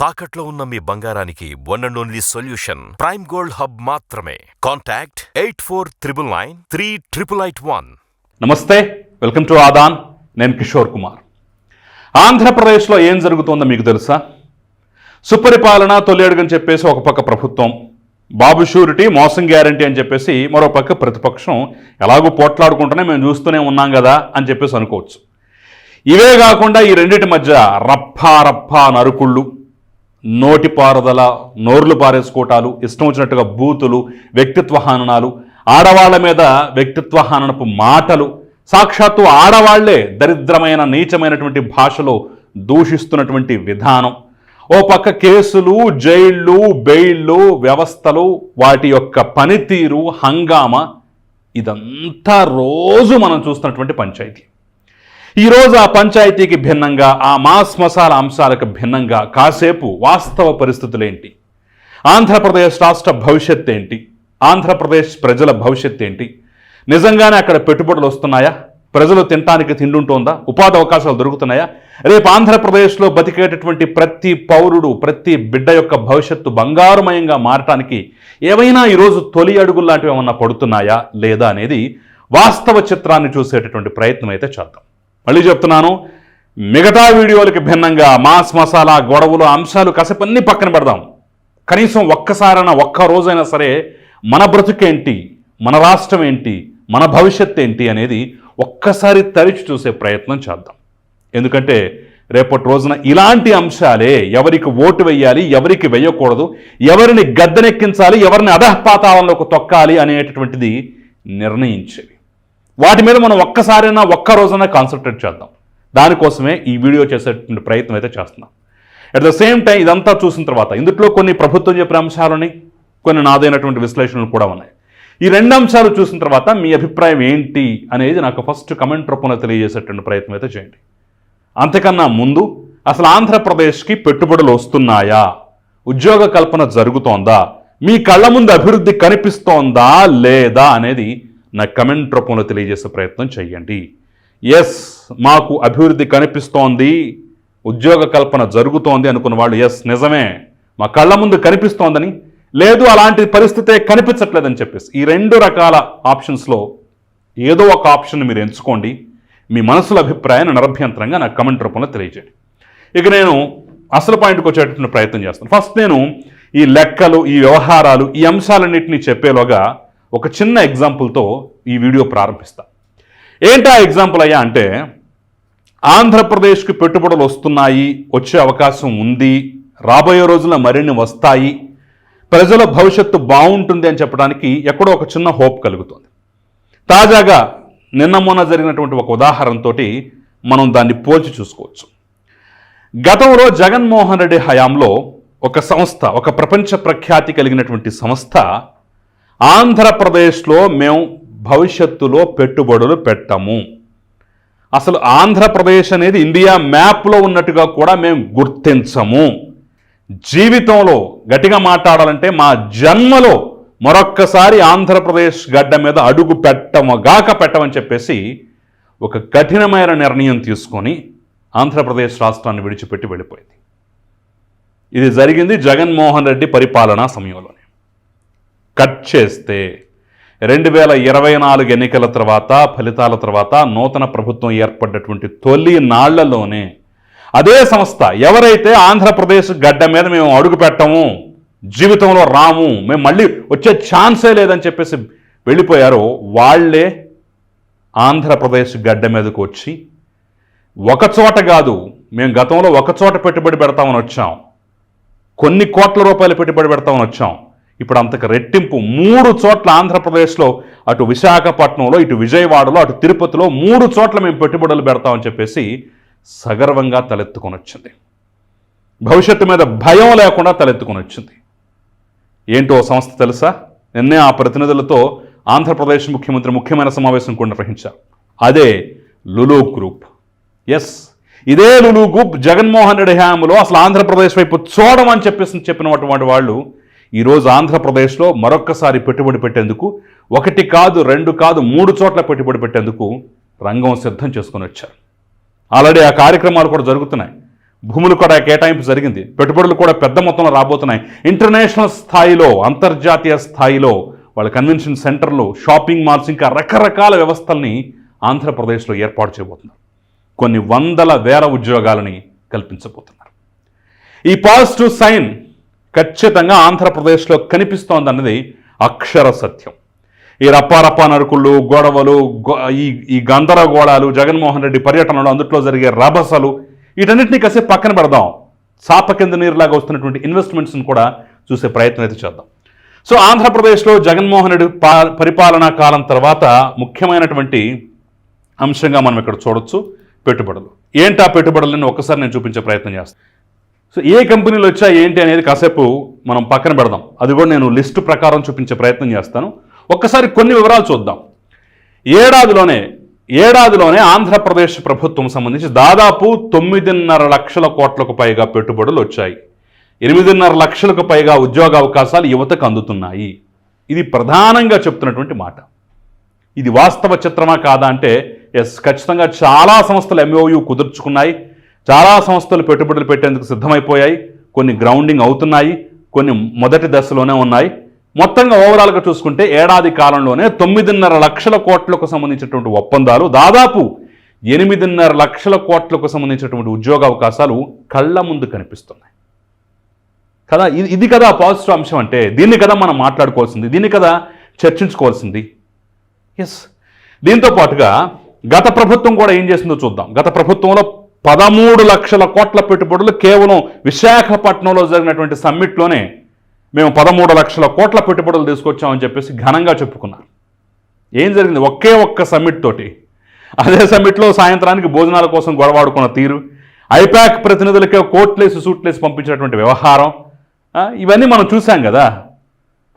తాకట్లో ఉన్న మీ బంగారానికి one and only solution prime gold hub మాత్రమే. Contact eight four triple nine three triple eight one నమస్తే వెల్కమ్ టు ఆదాన్ నేను కిషోర్ కుమార్. ఆంధ్రప్రదేశ్లో ఏం జరుగుతోందో మీకు తెలుసా? సుపరిపాలన తొలి అడుగని చెప్పేసి ఒక పక్క ప్రభుత్వం బాబు షూరిటీ మోసం గ్యారంటీ అని చెప్పేసి మరో పక్క ప్రతిపక్షం ఎలాగో పోట్లాడుకుంటూనే మేము చూస్తూనే ఉన్నాం కదా అని చెప్పేసి అనుకోవచ్చు. ఇవే కాకుండా ఈ రెండింటి మధ్య రప్పా రప్పా నరుకుళ్ళు. నోటిపారుదల నోర్లు పారేసుకోవటాలు ఇష్టం వచ్చినట్టుగా బూతులు వ్యక్తిత్వ హననాలు ఆడవాళ్ళ మీద వ్యక్తిత్వ హననపు మాటలు సాక్షాత్తు ఆడవాళ్ళే దరిద్రమైన నీచమైనటువంటి భాషలో దూషిస్తున్నటువంటి విధానం. ఓ పక్క కేసులు జైళ్ళు బెయిళ్ళు వ్యవస్థలు వాటి యొక్క పనితీరు హంగామా ఇదంతా రోజు మనం చూస్తున్నటువంటి పంచాయతీ. ఈరోజు ఆ పంచాయతీకి భిన్నంగా ఆ మాస్ మసాల అంశాలకు భిన్నంగా కాసేపు వాస్తవ పరిస్థితులేంటి ఆంధ్రప్రదేశ్ రాష్ట్ర భవిష్యత్ ఏంటి? ఆంధ్రప్రదేశ్ ప్రజల భవిష్యత్ ఏంటి? నిజంగానే అక్కడ పెట్టుబడులు వస్తున్నాయా? ప్రజలు తినటానికి తిండుంటోందా? ఉపాధి అవకాశాలు దొరుకుతున్నాయా? రేపు ఆంధ్రప్రదేశ్లో బతికేటటువంటి ప్రతి పౌరుడు ప్రతి బిడ్డ యొక్క భవిష్యత్తు బంగారుమయంగా మారటానికి ఏవైనా ఈరోజు తొలి అడుగులు లాంటివి ఏమన్నా పడుతున్నాయా లేదా అనేది వాస్తవ చిత్రాన్ని చూసేటటువంటి ప్రయత్నం అయితే చేద్దాం. మళ్ళీ చెప్తున్నాను మిగతా వీడియోలకి భిన్నంగా మాస్ మసాలా గొడవలు అంశాలు కసపన్ని పక్కన పెడదాం. కనీసం ఒక్కసారైనా ఒక్క రోజైనా సరే మన బ్రతుకేంటి మన రాష్ట్రం ఏంటి మన భవిష్యత్ ఏంటి అనేది ఒక్కసారి తరిచి చూసే ప్రయత్నం చేద్దాం. ఎందుకంటే రేపటి రోజున ఇలాంటి అంశాలే ఎవరికి ఓటు వేయాలి ఎవరికి వేయకూడదు ఎవరిని గద్దెనెక్కించాలి ఎవరిని అధఃపాతాళంలోకి తొక్కాలి అనేటటువంటిది నిర్ణయించేవి. వాటి మీద మనం ఒక్కసారైనా ఒక్క రోజైనా కాన్సన్ట్రేట్ చేద్దాం. దానికోసమే ఈ వీడియో చేసేటువంటి ప్రయత్నం అయితే చేస్తున్నాం. అట్ ద సేమ్ టైం ఇదంతా చూసిన తర్వాత ఇందులో కొన్ని ప్రభుత్వం చెప్పిన అంశాలని కొన్ని నాదైనటువంటి విశ్లేషణలు కూడా ఉన్నాయి. ఈ రెండు అంశాలు చూసిన తర్వాత మీ అభిప్రాయం ఏంటి అనేది నాకు ఫస్ట్ కమెంట్ రూపంలో తెలియజేసేటువంటి ప్రయత్నం అయితే చేయండి. అంతకన్నా ముందు అసలు ఆంధ్రప్రదేశ్కి పెట్టుబడులు వస్తున్నాయా? ఉద్యోగ కల్పన జరుగుతోందా? మీ కళ్ళ ముందు అభివృద్ధి కనిపిస్తోందా లేదా అనేది నా కమెంట్ రూపంలో తెలియజేసే ప్రయత్నం చేయండి. ఎస్ మాకు అభివృద్ధి కనిపిస్తోంది. ఉద్యోగ కల్పన జరుగుతోంది అనుకున్న వాళ్ళు ఎస్ నిజమే. మా కళ్ళ ముందు కనిపిస్తోందని. లేదు అలాంటి పరిస్థితే కనిపించట్లేదని చెప్పేసి. ఈ రెండు రకాల ఆప్షన్స్లో ఏదో ఒక ఆప్షన్ మీరు ఎంచుకోండి. మీ మనసుల అభిప్రాయాన్ని నిరభ్యంతరంగా నాకు కమెంట్ రూపంలో తెలియజేయండి. ఇక నేను అసలు పాయింట్కి వచ్చేటటువంటి ప్రయత్నం చేస్తాను. ఫస్ట్ నేను ఈ లెక్కలు ఈ వ్యవహారాలు ఈ అంశాలన్నింటినీ చెప్పేలోగా ఒక చిన్న ఎగ్జాంపుల్తో ఈ వీడియో ప్రారంభిస్తా. ఏంటా ఎగ్జాంపుల్ అయ్యా అంటే ఆంధ్రప్రదేశ్కి పెట్టుబడులు వస్తున్నాయి వచ్చే అవకాశం ఉంది రాబోయే రోజుల్లో మరిన్ని వస్తాయి ప్రజల భవిష్యత్తు బాగుంటుంది అని చెప్పడానికి ఎక్కడో ఒక చిన్న హోప్ కలుగుతుంది. తాజాగా నిన్న మొన్న జరిగినటువంటి ఒక ఉదాహరణతో మనం దాన్ని పోల్చి చూసుకోవచ్చు. గతంలో జగన్మోహన్ రెడ్డి హయాంలో ఒక సంస్థ ఒక ప్రపంచ ప్రఖ్యాతి కలిగినటువంటి సంస్థ ఆంధ్రప్రదేశ్లో మేము భవిష్యత్తులో పెట్టుబడులు పెట్టము. అసలు ఆంధ్రప్రదేశ్ అనేది ఇండియా మ్యాప్లో ఉన్నట్టుగా కూడా మేము గుర్తించము. జీవితంలో గట్టిగా మాట్లాడాలంటే మా జన్మలో మరొక్కసారి ఆంధ్రప్రదేశ్ గడ్డ మీద అడుగు పెట్టము గాక పెట్టమని చెప్పేసి ఒక కఠినమైన నిర్ణయం తీసుకొని ఆంధ్రప్రదేశ్ రాష్ట్రాన్ని విడిచిపెట్టి వెళ్ళిపోయింది. ఇది జరిగింది జగన్మోహన్ రెడ్డి పరిపాలనా సమయంలో కట్ చేస్తే రెండు వేల ఇరవై నాలుగు ఎన్నికల తర్వాత ఫలితాల తర్వాత నూతన ప్రభుత్వం ఏర్పడ్డటువంటి తొలి నాళ్ళలోనే అదే సంస్థ ఎవరైతే ఆంధ్రప్రదేశ్ గడ్డ మీద మేము అడుగు పెట్టము జీవితంలో రాము మేము మళ్ళీ వచ్చే ఛాన్సే లేదని చెప్పేసి వెళ్ళిపోయారో వాళ్ళే ఆంధ్రప్రదేశ్ గడ్డ మీదకు వచ్చి ఒక చోట కాదు మేము గతంలో ఒక చోట పెట్టుబడి పెడతామని వచ్చాం. కొన్ని కోట్ల రూపాయలు పెట్టుబడి పెడతామని వచ్చాం. ఇప్పుడు అంతకు రెట్టింపు మూడు చోట్ల ఆంధ్రప్రదేశ్లో అటు విశాఖపట్నంలో ఇటు విజయవాడలో అటు తిరుపతిలో మూడు చోట్ల మేము పెట్టుబడులు పెడతామని చెప్పేసి సగర్వంగా తలెత్తుకొని వచ్చింది భవిష్యత్తు మీద భయం లేకుండా తలెత్తుకొని వచ్చింది ఏంటో సంస్థ తెలుసా? నిన్నే ఆ ప్రతినిధులతో ఆంధ్రప్రదేశ్ ముఖ్యమంత్రి ముఖ్యమైన సమావేశం కూడా నిర్వహించారు. అదే లులు గ్రూప్. ఎస్ ఇదే లులు గ్రూప్ జగన్మోహన్ రెడ్డి హయాంలో అసలు ఆంధ్రప్రదేశ్ వైపు చూడమని చెప్పేసి చెప్పినటువంటి వాళ్ళు ఈరోజు ఆంధ్రప్రదేశ్లో మరొక్కసారి పెట్టుబడి పెట్టేందుకు ఒకటి కాదు రెండు కాదు మూడు చోట్ల పెట్టుబడి పెట్టేందుకు రంగం సిద్ధం చేసుకొని వచ్చారు. ఆల్రెడీ ఆ కార్యక్రమాలు కూడా జరుగుతున్నాయి. భూములు కూడా కేటాయింపు జరిగింది. పెట్టుబడులు కూడా పెద్ద మొత్తంలో రాబోతున్నాయి. ఇంటర్నేషనల్ స్థాయిలో అంతర్జాతీయ స్థాయిలో వాళ్ళ కన్వెన్షన్ సెంటర్లు షాపింగ్ మాల్స్ ఇంకా రకరకాల వ్యవస్థల్ని ఆంధ్రప్రదేశ్లో ఏర్పాటు చేయబోతున్నారు. కొన్ని వందల వేల ఉద్యోగాలని కల్పించబోతున్నారు. ఈ పాజిటివ్ సైన్ ఖచ్చితంగా ఆంధ్రప్రదేశ్లో కనిపిస్తోందన్నది అక్షర సత్యం. ఈ రప్పారప్పా నరుకుళ్ళు గొడవలు ఈ ఈ గందరగోళాలు జగన్మోహన్ రెడ్డి పర్యటనలు అందుట్లో జరిగే రభసలు వీటన్నిటిని కాసేపు పక్కన పెడదాం. చాప కింద నీరులాగా వస్తున్నటువంటి ఇన్వెస్ట్మెంట్స్ని కూడా చూసే ప్రయత్నం అయితే చేద్దాం. సో ఆంధ్రప్రదేశ్లో జగన్మోహన్ రెడ్డి పరిపాలనా కాలం తర్వాత ముఖ్యమైనటువంటి అంశంగా మనం ఇక్కడ చూడొచ్చు. పెట్టుబడులు. ఏంటి ఆ పెట్టుబడులని ఒక్కసారి నేను చూపించే ప్రయత్నం చేస్తాను సో ఏ కంపెనీలు వచ్చా ఏంటి అనేది కాసేపు మనం పక్కన పెడదాం. అది కూడా నేను లిస్టు ప్రకారం చూపించే ప్రయత్నం చేస్తాను. ఒక్కసారి కొన్ని వివరాలు చూద్దాం. ఏడాదిలోనే ఏడాదిలోనే ఆంధ్రప్రదేశ్ ప్రభుత్వం సంబంధించి దాదాపు తొమ్మిదిన్నర లక్షల కోట్లకు పైగా పెట్టుబడులు వచ్చాయి. ఎనిమిదిన్నర లక్షలకు పైగా ఉద్యోగ అవకాశాలు యువతకు అందుతున్నాయి. ఇది ప్రధానంగా చెప్తున్నటువంటి మాట. ఇది వాస్తవ చిత్రమా కాదా అంటే ఎస్ ఖచ్చితంగా చాలా సంస్థలు ఎంఓయు కుదుర్చుకున్నాయి. చాలా సంస్థలు పెట్టుబడులు పెట్టేందుకు సిద్ధమైపోయాయి. కొన్ని గ్రౌండింగ్ అవుతున్నాయి. కొన్ని మొదటి దశలోనే ఉన్నాయి. మొత్తంగా ఓవరాల్గా చూసుకుంటే ఏడాది కాలంలోనే తొమ్మిదిన్నర లక్షల కోట్లకు సంబంధించినటువంటి ఒప్పందాలు దాదాపు ఎనిమిదిన్నర లక్షల కోట్లకు సంబంధించినటువంటి ఉద్యోగ అవకాశాలు కళ్ళ ముందు కనిపిస్తున్నాయి. కదా ఇది ఇది కదా పాజిటివ్ అంశం అంటే దీన్ని కదా మనం మాట్లాడుకోవాల్సింది దీన్ని కదా చర్చించుకోవాల్సింది. ఎస్ దీంతో పాటుగా గత ప్రభుత్వం కూడా ఏం చేసిందో చూద్దాం. గత ప్రభుత్వంలో పదమూడు లక్షల కోట్ల పెట్టుబడులు కేవలం విశాఖపట్నంలో జరిగినటువంటి సమ్మిట్లోనే మేము పదమూడు లక్షల కోట్ల పెట్టుబడులు తీసుకొచ్చామని చెప్పేసి ఘనంగా చెప్పుకున్నారు. ఏం జరిగింది? ఒకే ఒక్క సమ్మిట్ తోటి. అదే సమ్మిట్లో సాయంత్రానికి భోజనాల కోసం గొడవాడుకున్న తీరు ఐపాక్ ప్రతినిధులకే కోట్లేసి సూట్లేసి పంపించినటువంటి వ్యవహారం ఇవన్నీ మనం చూసాం కదా.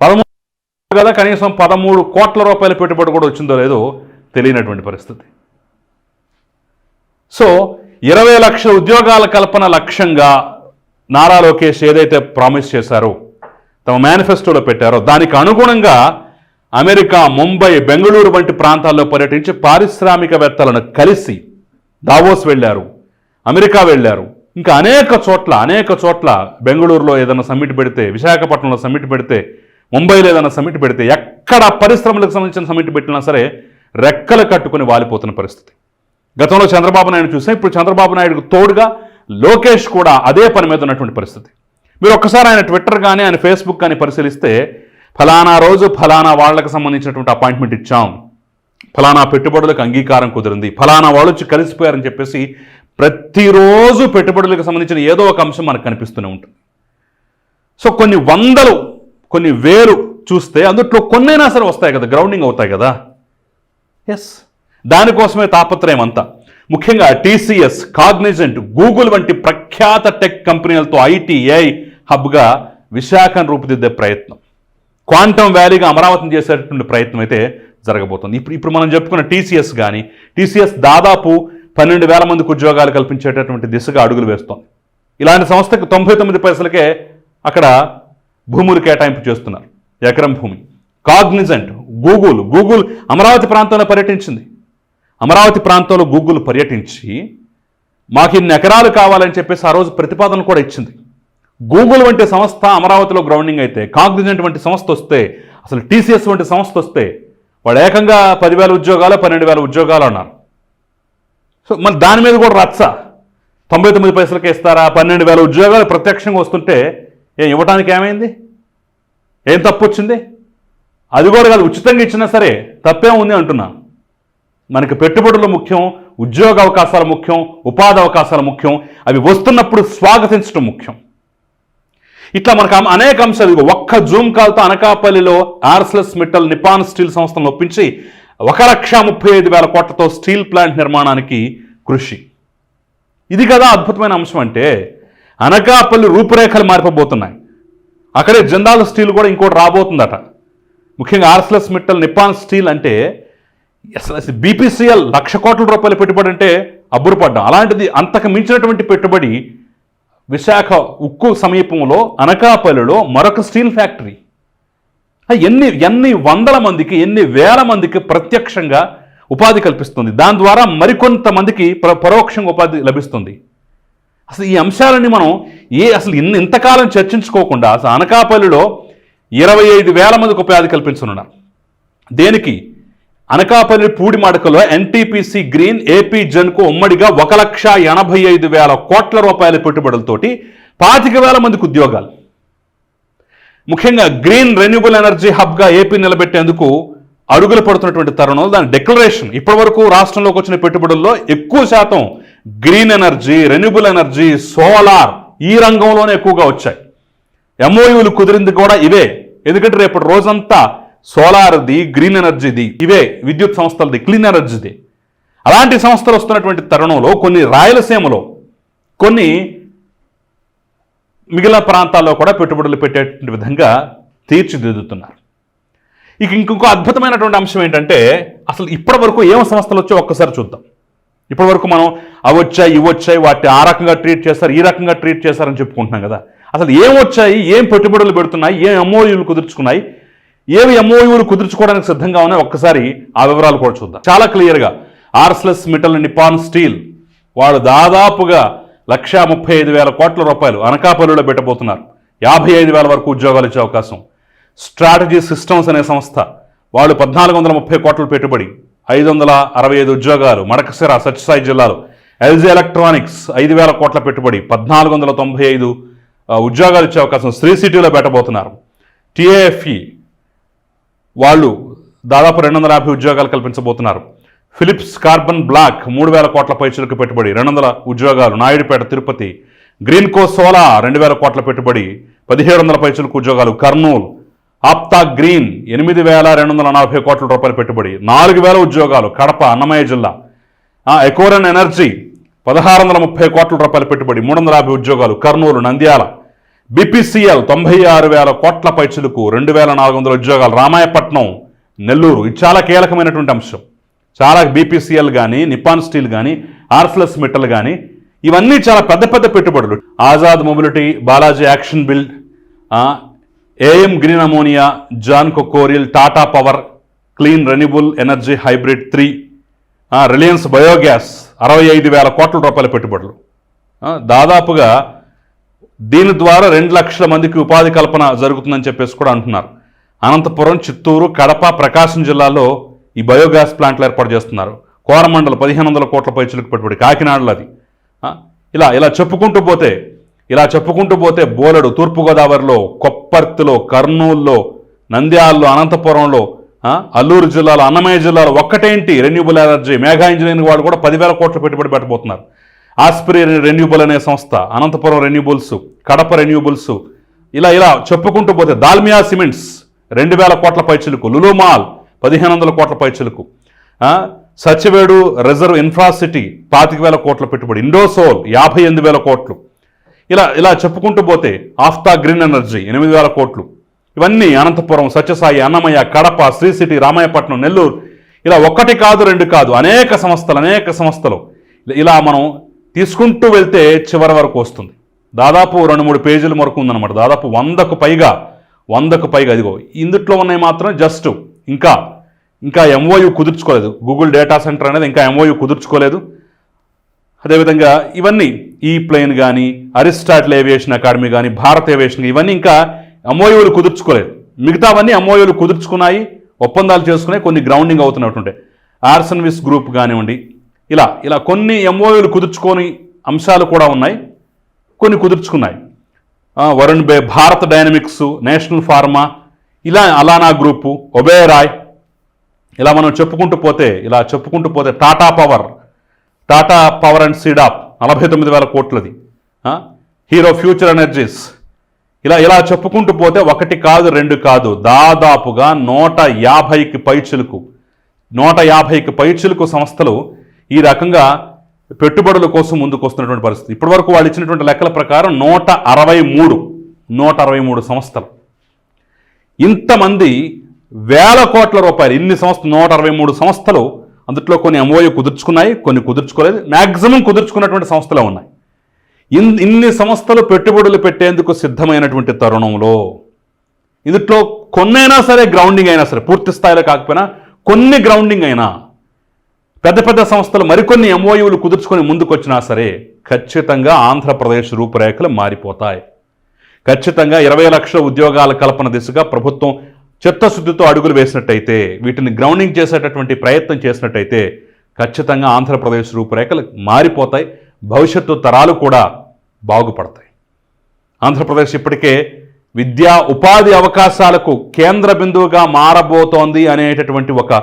పదమూడు కదా కనీసం పదమూడు కోట్ల రూపాయల పెట్టుబడి కూడా వచ్చిందో లేదో తెలియనటువంటి పరిస్థితి. సో ఇరవై లక్షల ఉద్యోగాల కల్పన లక్ష్యంగా నారా లోకేష్ ఏదైతే ప్రామిస్ చేశారో తమ మేనిఫెస్టోలో పెట్టారో దానికి అనుగుణంగా అమెరికా ముంబై బెంగళూరు వంటి ప్రాంతాల్లో పర్యటించి పారిశ్రామికవేత్తలను కలిసి దావోస్ వెళ్ళారు అమెరికా వెళ్ళారు. ఇంకా అనేక చోట్ల అనేక చోట్ల బెంగళూరులో ఏదైనా సమ్మిట్ పెడితే విశాఖపట్నంలో సమ్మిట్ పెడితే ముంబైలో ఏదైనా సమ్మిట్ పెడితే ఎక్కడ పరిశ్రమలకు సంబంధించిన సమ్మిట్ పెట్టినా సరే రెక్కలు కట్టుకుని వాలిపోతున్న పరిస్థితి. గతంలో చంద్రబాబు నాయుడు చూసాం ఇప్పుడు చంద్రబాబు నాయుడుకు తోడుగా లోకేష్ కూడా అదే పని మీద ఉన్నటువంటి పరిస్థితి. మీరు ఒక్కసారి ఆయన ట్విట్టర్ కానీ ఆయన ఫేస్బుక్ కానీ పరిశీలిస్తే ఫలానా రోజు ఫలానా వాళ్ళకి సంబంధించినటువంటి అపాయింట్మెంట్ ఇచ్చాం. ఫలానా పెట్టుబడులకు అంగీకారం కుదిరింది. ఫలానా వాళ్ళు వచ్చి కలిసిపోయారని చెప్పేసి ప్రతిరోజు పెట్టుబడులకు సంబంధించిన ఏదో ఒక అంశం మనకు కనిపిస్తూనే ఉంటుంది. సో కొన్ని వందలు కొన్ని వేలు చూస్తే అందుట్లో కొన్నైనా సరే వస్తాయి కదా గ్రౌండింగ్ అవుతాయి కదా. ఎస్ దానికోసమే తాపత్రయం అంతా. ముఖ్యంగా టీసీఎస్ కాగ్నిజెంట్ గూగుల్ వంటి ప్రఖ్యాత టెక్ కంపెనీలతో ఐటీ ఏఐ హబ్గా విశాఖను రూపుదిద్దే ప్రయత్నం. క్వాంటమ్ వ్యాలీగా అమరావతిని చేసేటటువంటి ప్రయత్నం అయితే జరగబోతుంది. ఇప్పుడు ఇప్పుడు మనం చెప్పుకున్న టీసీఎస్ కానీ టీసీఎస్ దాదాపు పన్నెండు వేల మందికి ఉద్యోగాలు కల్పించేటటువంటి దిశగా అడుగులు వేస్తోంది. ఇలాంటి సంస్థకు తొంభై తొమ్మిది పైసలకే అక్కడ భూములు కేటాయింపు చేస్తున్నారు. ఎకరం భూమి. కాగ్నిజెంట్ గూగుల్ గూగుల్ అమరావతి ప్రాంతంలో పర్యటించింది. అమరావతి ప్రాంతంలో గూగుల్ పర్యటించి మాకు ఇన్ని ఎకరాలు కావాలని చెప్పేసి ఆ రోజు ప్రతిపాదన కూడా ఇచ్చింది. గూగుల్ వంటి సంస్థ అమరావతిలో గ్రౌండింగ్ అయితే కాగ్నిజెంట్ వంటి సంస్థ వస్తే అసలు టీసీఎస్ వంటి సంస్థ వస్తే వాడు ఏకంగా పదివేల ఉద్యోగాలు పన్నెండు వేల ఉద్యోగాలు అన్నారు. సో మరి దాని మీద కూడా రచ్చ. తొంభై తొమ్మిది పైసలకి ఇస్తారా? పన్నెండు వేల ఉద్యోగాలు ప్రత్యక్షంగా వస్తుంటే ఏం ఇవ్వడానికి ఏమైంది? ఏం తప్పు వచ్చింది? అది కూడా కాదు ఉచితంగా ఇచ్చినా సరే తప్పే ఉంది అంటున్నా. మనకి పెట్టుబడులు ముఖ్యం ఉద్యోగ అవకాశాలు ముఖ్యం ఉపాధి అవకాశాలు ముఖ్యం అవి వస్తున్నప్పుడు స్వాగతించడం ముఖ్యం. ఇట్లా మనకు అనేక అంశాలు ఒక్క జూమ్ కాల్తో అనకాపల్లిలో ఆర్స్లెస్ మిట్టల్ నిపాన్ స్టీల్ సంస్థను ఒప్పించి ఒక లక్ష ముప్పై ఐదు వేల కోట్లతో స్టీల్ ప్లాంట్ నిర్మాణానికి కృషి. ఇది కదా అద్భుతమైన అంశం అంటే అనకాపల్లి రూపురేఖలు మారిపోబోతున్నాయి. అక్కడే జిందాల్ స్టీల్ కూడా ఇంకోటి రాబోతుందట. ముఖ్యంగా ఆర్స్లెస్ మిట్టల్ నిపాన్ స్టీల్ అంటే అసలు బీపీసీఎల్ లక్ష కోట్ల రూపాయల పెట్టుబడి అంటే అబ్బురపడ్డాం. అలాంటిది అంతకు మించినటువంటి పెట్టుబడి విశాఖ ఉక్కు సమీపంలో అనకాపల్లిలో మరొక స్టీల్ ఫ్యాక్టరీ. ఎన్ని ఎన్ని వందల మందికి ఎన్ని వేల మందికి ప్రత్యక్షంగా ఉపాధి కల్పిస్తుంది. దాని ద్వారా మరికొంతమందికి ప్ర పరోక్షంగా ఉపాధి లభిస్తుంది. అసలు ఈ అంశాలన్నీ మనం ఏ అసలు ఇన్ని ఇంతకాలం చర్చించుకోకుండా అసలు అనకాపల్లిలో ఇరవై ఐదు వేల మందికి ఉపాధి కల్పించనున్నారు. దేనికి? అనకాపల్లి పూడిమడకలో ఎన్టీపీసీ గ్రీన్ ఏపీ జన్కు ఉమ్మడిగా ఒక లక్ష ఎనభై ఐదు వేల కోట్ల రూపాయల పెట్టుబడులతోటి పాతిక వేల మందికి ఉద్యోగాలు. ముఖ్యంగా గ్రీన్ రెన్యూబుల్ ఎనర్జీ హబ్గా ఏపీ నిలబెట్టేందుకు అడుగులు పడుతున్నటువంటి తరుణంలో దాని డిక్లరేషన్. ఇప్పటివరకు రాష్ట్రంలోకి వచ్చిన పెట్టుబడుల్లో ఎక్కువ శాతం green energy renewable energy solar ఈ రంగంలోనే ఎక్కువగా వచ్చాయి. ఎంఓయూలు కుదిరింది కూడా ఇవే. ఎందుకంటే రేపు రోజంతా సోలార్ది గ్రీన్ ఎనర్జీది ఇవే విద్యుత్ సంస్థలది క్లీన్ ఎనర్జీది అలాంటి సంస్థలు వస్తున్నటువంటి తరుణంలో కొన్ని రాయలసీమలో కొన్ని మిగిలిన ప్రాంతాల్లో కూడా పెట్టుబడులు పెట్టేటువంటి విధంగా తీర్చిదిద్దుతున్నారు. ఇక ఇంకొక అద్భుతమైనటువంటి అంశం ఏంటంటే అసలు ఇప్పటి వరకు ఏం సంస్థలు వచ్చో ఒక్కసారి చూద్దాం. ఇప్పటి వరకు మనం అవచ్చాయి ఇవ్వచ్చాయి వాటిని ఆ రకంగా ట్రీట్ చేస్తారు ఈ రకంగా ట్రీట్ చేస్తారని చెప్పుకుంటున్నాం కదా. అసలు ఏం వచ్చాయి ఏం పెట్టుబడులు పెడుతున్నాయి ఏం ఎంఓయూలు కుదుర్చుకున్నాయి ఏవి ఎంఓయూలు కుదుర్చుకోవడానికి సిద్ధంగా ఉన్నాయి ఒక్కసారి ఆ వివరాలు కూడా చూద్దాం. చాలా క్లియర్గా ఆర్స్లెస్ మిటల్ నిపాన్ స్టీల్ వాళ్ళు దాదాపుగా లక్షా ముప్పై ఐదు వేల కోట్ల రూపాయలు అనకాపల్లిలో పెట్టబోతున్నారు. యాభై ఐదు వేల వరకు ఉద్యోగాలు ఇచ్చే అవకాశం. స్ట్రాటజీ సిస్టమ్స్ అనే సంస్థ వాళ్ళు పద్నాలుగు వందల ముప్పై కోట్ల పెట్టుబడి ఐదు వందల అరవై ఐదు ఉద్యోగాలు మడకసిర సత్యసాయి జిల్లాలో ఎల్జీ ఎలక్ట్రానిక్స్ ఐదు వేల కోట్ల పెట్టుబడి పద్నాలుగు వందల తొంభై ఐదు ఉద్యోగాలు ఇచ్చే అవకాశం శ్రీ సిటీలో పెట్టబోతున్నారు. టీఏఎఫ్ఈ వాళ్ళు దాదాపు రెండు వందల యాభై ఉద్యోగాలు కల్పించబోతున్నారు. ఫిలిప్స్ కార్బన్ బ్లాక్ మూడు వేల కోట్ల పైచులకు పెట్టుబడి రెండు వందల ఉద్యోగాలు నాయుడుపేట తిరుపతి. గ్రీన్కో సోలా రెండు వేల కోట్ల పెట్టుబడి పదిహేడు వందల పైచులకు ఉద్యోగాలు. కర్నూలు ఆప్తా గ్రీన్ ఎనిమిది వేల రెండు వందల నలభై కోట్ల రూపాయల పెట్టుబడి నాలుగు వేల ఉద్యోగాలు. కడప అన్నమయ్య జిల్లా. ఎకోరన్ ఎనర్జీ పదహారు వందల ముప్పై కోట్ల రూపాయల పెట్టుబడి మూడు వందల యాభై ఉద్యోగాలు. కర్నూలు నంద్యాల. బీపీసీఎల్ తొంభై ఆరు వేల కోట్ల పైచులకు రెండు వేల నాలుగు వందల ఉద్యోగాలు రామాయపట్నం నెల్లూరు. ఇది చాలా కీలకమైనటువంటి అంశం. చాలా బీపీసీఎల్ కానీ నిపాన్ స్టీల్ కానీ ఆర్ఫ్లస్ మెటల్ కానీ ఇవన్నీ చాలా పెద్ద పెద్ద పెట్టుబడులు. Azad mobility Balaji action build AM green ammonia John Cockerill Tata power clean renewable energy hybrid three Reliance biogas అరవై ఐదు వేల కోట్ల రూపాయల పెట్టుబడులు. దాదాపుగా దీని ద్వారా రెండు లక్షల మందికి ఉపాధి కల్పన జరుగుతుందని చెప్పేసి కూడా అంటున్నారు. అనంతపురం చిత్తూరు కడప ప్రకాశం జిల్లాలో ఈ బయోగ్యాస్ ప్లాంట్లు ఏర్పాటు చేస్తున్నారు. కోరమండల పదిహేను వందల కోట్ల పైచులకు పెట్టుబడి. కాకినాడలో అది. ఇలా ఇలా చెప్పుకుంటూ పోతే ఇలా చెప్పుకుంటూ పోతే బోలెడు తూర్పుగోదావరిలో కొప్పర్తిలో కర్నూలులో నంద్యాలలో అనంతపురంలో అల్లూరు జిల్లాలో అన్నమయ్య జిల్లాలో ఒక్కటేంటి? రెన్యూబుల్ ఎనర్జీ మేఘా ఇంజనీరింగ్ వాళ్ళు కూడా పదివేల కోట్ల పెట్టుబడి పెట్టబోతున్నారు. ఆస్పిరి రెన్యూబుల్ అనే సంస్థ అనంతపురం రెన్యూబుల్స్ కడప రెన్యూబుల్స్ ఇలా ఇలా చెప్పుకుంటూ పోతే దాల్మియా సిమెంట్స్ రెండు వేల కోట్ల పైచులకు లులుమాల్ పదిహేను వందల కోట్ల పైచులకు సచివేడు రిజర్వ్ ఇన్ఫ్రాసిటీ పాతిక వేల కోట్ల పెట్టుబడి ఇండోసోల్ యాభై ఎనిమిది వేల కోట్లు. ఇలా ఇలా చెప్పుకుంటూ పోతే ఆఫ్తా గ్రీన్ ఎనర్జీ ఎనిమిది వేల కోట్లు. ఇవన్నీ అనంతపురం సత్యసాయి అన్నమయ్య కడప శ్రీ సిటీ రామాయపట్నం నెల్లూరు. ఇలా ఒక్కటి కాదు రెండు కాదు అనేక సంస్థలు అనేక సంస్థలు. ఇలా మనం తీసుకుంటూ వెళ్తే చివరి వరకు వస్తుంది. దాదాపు రెండు మూడు పేజీల వరకు ఉందన్నమాట. దాదాపు వందకు పైగా వందకు పైగా ఇదిగో ఇందుట్లో ఉన్నాయి మాత్రం జస్ట్ ఇంకా ఇంకా ఎంఓయు కుదుర్చుకోలేదు. గూగుల్ డేటా సెంటర్ అనేది ఇంకా ఎంఓయు కుదుర్చుకోలేదు. అదేవిధంగా ఇవన్నీ ఈ ప్లేన్ కానీ అరిస్టాటిల్ ఏవియేషన్ అకాడమీ కానీ భారత్ ఏవియేషన్ ఇవన్నీ ఇంకా ఎంఓయూలు కుదుర్చుకోలేదు. మిగతావన్నీ ఎంఓయూలు కుదుర్చుకున్నాయి ఒప్పందాలు చేసుకునే కొన్ని గ్రౌండింగ్ అవుతున్నట్టుంటాయి. ఆర్సన్విస్ గ్రూప్ కానివ్వండి ఇలా ఇలా కొన్ని ఎంఓయూలు కుదుర్చుకొని అంశాలు కూడా ఉన్నాయి. కొన్ని కుదుర్చుకున్నాయి. వరుణ్ బే భారత్ డైనమిక్స్ నేషనల్ ఫార్మా ఇలా అలానా గ్రూపు ఒబేరాయ్ ఇలా మనం చెప్పుకుంటూ పోతే ఇలా చెప్పుకుంటూ పోతే Tata power Tata power and SEEDAP నలభై తొమ్మిది వేల కోట్లది. Hero future energies. ఇలా ఇలా చెప్పుకుంటూ పోతే ఒకటి కాదు రెండు కాదు దాదాపుగా నూట యాభైకి పైచులకు నూట యాభైకి పైచులకు సంస్థలు ఈ రకంగా పెట్టుబడుల కోసం ముందుకు వస్తున్నటువంటి పరిస్థితి. ఇప్పటివరకు వాళ్ళు ఇచ్చినటువంటి లెక్కల ప్రకారం నూట అరవై మూడు నూట అరవై మూడు సంస్థలు ఇంతమంది వేల కోట్ల రూపాయలు ఇన్ని సంస్థ నూట అరవై మూడు సంస్థలు అందుట్లో కొన్ని ఎంఓఏ కుదుర్చుకున్నాయి కొన్ని కుదుర్చుకోలేదు. మ్యాక్సిమం కుదుర్చుకున్నటువంటి సంస్థలే ఉన్నాయి. ఇన్ ఇన్ని సంస్థలు పెట్టుబడులు పెట్టేందుకు సిద్ధమైనటువంటి తరుణంలో ఇందులో కొన్నైనా సరే గ్రౌండింగ్ అయినా సరే పూర్తి స్థాయిలో కాకపోయినా కొన్ని గ్రౌండింగ్ అయినా పెద్ద పెద్ద సంస్థలు మరికొన్ని ఎంఓయూలు కుదుర్చుకొని ముందుకొచ్చినా సరే ఖచ్చితంగా ఆంధ్రప్రదేశ్ రూపురేఖలు మారిపోతాయి. ఖచ్చితంగా ఇరవై లక్షల ఉద్యోగాల కల్పన దిశగా ప్రభుత్వం చిత్తశుద్ధితో అడుగులు వేసినట్టయితే వీటిని గ్రౌండింగ్ చేసేటటువంటి ప్రయత్నం చేసినట్టయితే ఖచ్చితంగా ఆంధ్రప్రదేశ్ రూపురేఖలు మారిపోతాయి. భవిష్యత్తు తరాలు కూడా బాగుపడతాయి. ఆంధ్రప్రదేశ్ ఇప్పటికే విద్యా ఉపాధి అవకాశాలకు కేంద్ర బిందువుగా మారబోతోంది అనేటటువంటి ఒక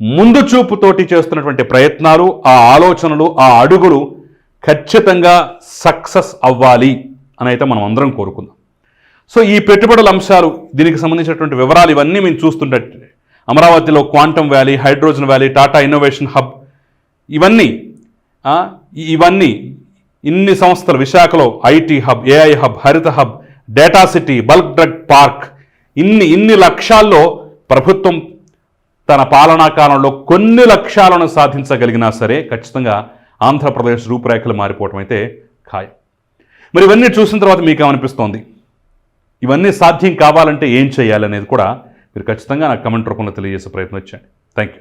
ముందు చూపుతోటి చేస్తున్నటువంటి ప్రయత్నాలు ఆ ఆలోచనలు ఆ అడుగులు ఖచ్చితంగా సక్సెస్ అవ్వాలి అని అయితే మనం అందరం కోరుకుందాం. సో ఈ పెట్టుబడుల అంశాలు దీనికి సంబంధించినటువంటి వివరాలు ఇవన్నీ మేము చూస్తుంటే అమరావతిలో quantum valley hydrogen valley Tata innovation hub ఇవన్నీ ఇవన్నీ ఇన్ని సంస్థలు విశాఖలో ఐటీ హబ్ ఏఐ హబ్ హరిత hub data city bulk drug park ఇన్ని ఇన్ని లక్ష్యాల్లో ప్రభుత్వం తన పాలనా కాలంలో కొన్ని లక్ష్యాలను సాధించగలిగినా సరే ఖచ్చితంగా ఆంధ్రప్రదేశ్ రూపురేఖలు మారిపోవటం అయితే ఖాయం. మరి ఇవన్నీ చూసిన తర్వాత మీకు ఏమనిపిస్తోంది ఇవన్నీ సాధ్యం కావాలంటే ఏం చేయాలనేది కూడా మీరు ఖచ్చితంగా నాకు కమెంట్ రూపంలో తెలియజేసే ప్రయత్నం వచ్చాను థ్యాంక్ యూ